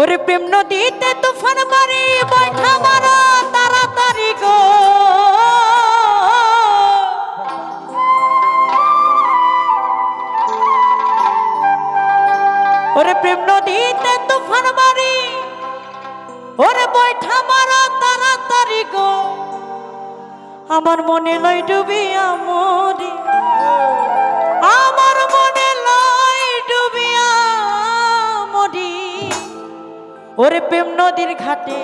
ওরে প্রেম নদীতে তুফান মারি, বৈঠা মারা তাড়াতাড়ি গো। ওরে প্রেম নদীতে তুফান মারি, ওরে বৈঠা মারা তাড়াতাড়ি গো। আমার মনে লয় ডুবিয়া মরি, আমার মনে ওরে প্রেম নদীর ঘাটে।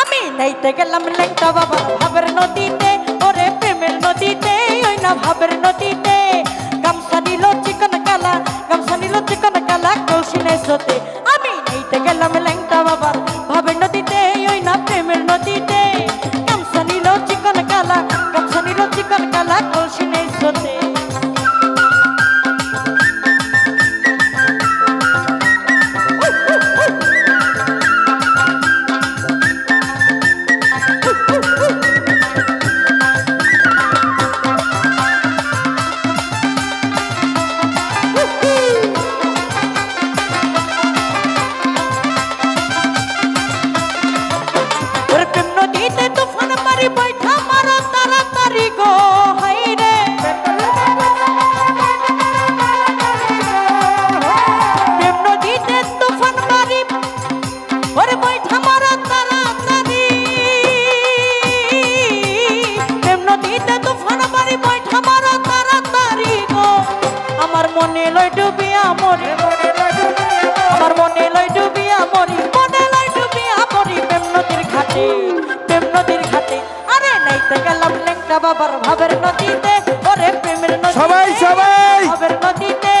আমি নাইতে গেলাম লেংটা বাবা ভাবের নদীতে। ওরে প্রেমের নদীতে, ওই না ভাবের নদীতে। গামছা নিল চিকন কালা, গামছা নিল চিকন কালা কৌশিনে সতে আমি নাইতে গেলাম লেংটা আমার মনে লয় ডুবিয়া মরে মনে লয় ডুবিয়া মরি প্রেম নদীর ঘাটে। বাবার ভাবের নদীতে ওরে প্রেমের নদীতে সবাই, সবাই! ভাবের নদীতে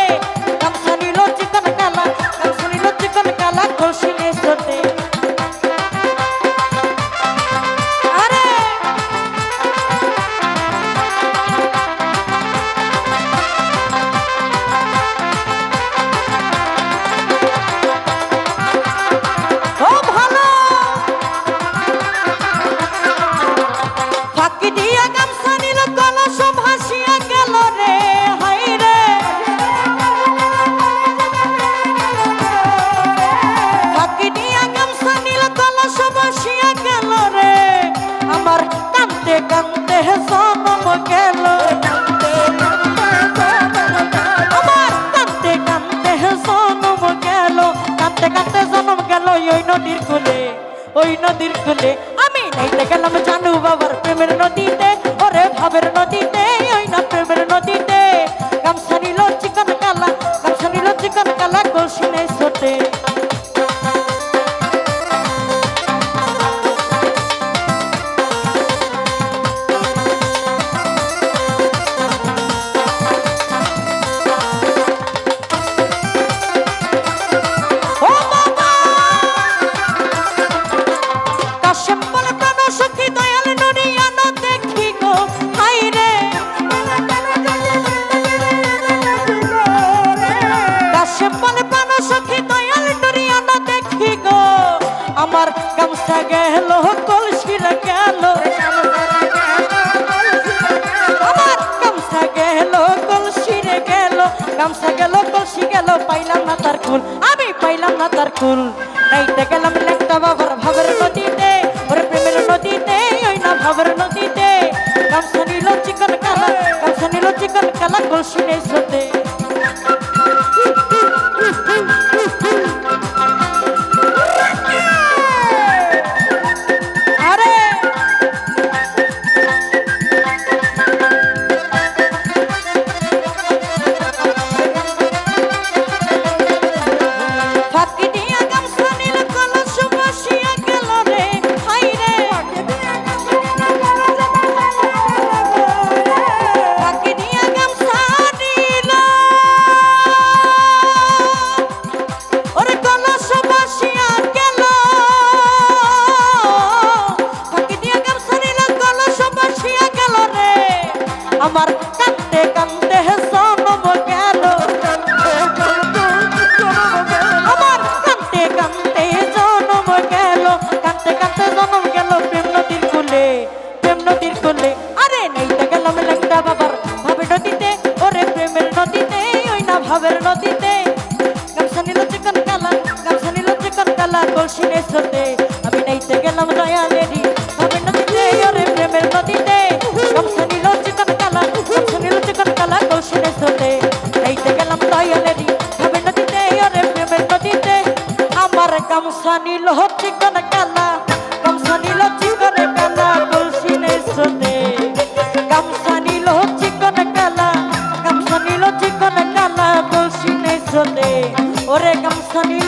নদীর কুলে ওই নদীর কুলে আমি নাইতে গেলাম জানু বাবার প্রেমের নদীতে, ওরে ভাবের নদীতে, ওই না প্রেমের নদীতে। গামছা নিল চিকন কালা, গামছা নিল চিকন কালা কলসিনে সোটে গামছা গেল কলসির গেল আমার গামছা গেল কলসিরে গেল। গামছা গেল, কলসি গেল, পাইলাম না তার খুন আমি পাইলাম না তার খুন নাইতে গেলাম প্রেম আরে নেইতে গেলাম লেংটা বাবার ভাবে নদীতে। ওরে প্রেমের নদীতে, ওই না ভাবের নদীতে। গামছা নিল চিকন কালা, গামছা নিল চিকন কালা গেলাম দয়ালেরি ভাবের নদীতে, ওরে প্রেমের নদীতে। গামছা নিল চিকন কালা, গামছা নিল চিকন কালা কলসিনে সোতে এইতে গেলাম দয়ালেরি ভাবের নদীতে, ওরে প্রেমের নদীতে। আমার গামছা নিল চিকন কালা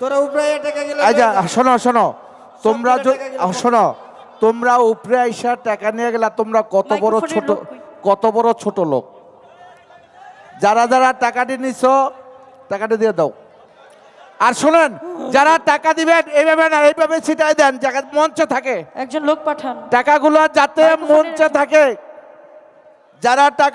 তোরা উপরে টাকা গেলে আচ্ছা শোনো শোনো। তোমরা শোনো তোমরা উপরে আইসা টাকা নিয়ে গেলা তোমরা কত বড় ছোট কত বড় ছোট লোক? যারা যারা টাকাটি নিছ টাকাটি দিয়ে দাও। আর শোনেন যারা টাকা দিবেন এইভাবে না এইভাবে ছিটাই দেন জায়গা মঞ্চে থাকে। একজন লোক পাঠান। টাকাগুলো যাতে মঞ্চে থাকে। যারা টাকা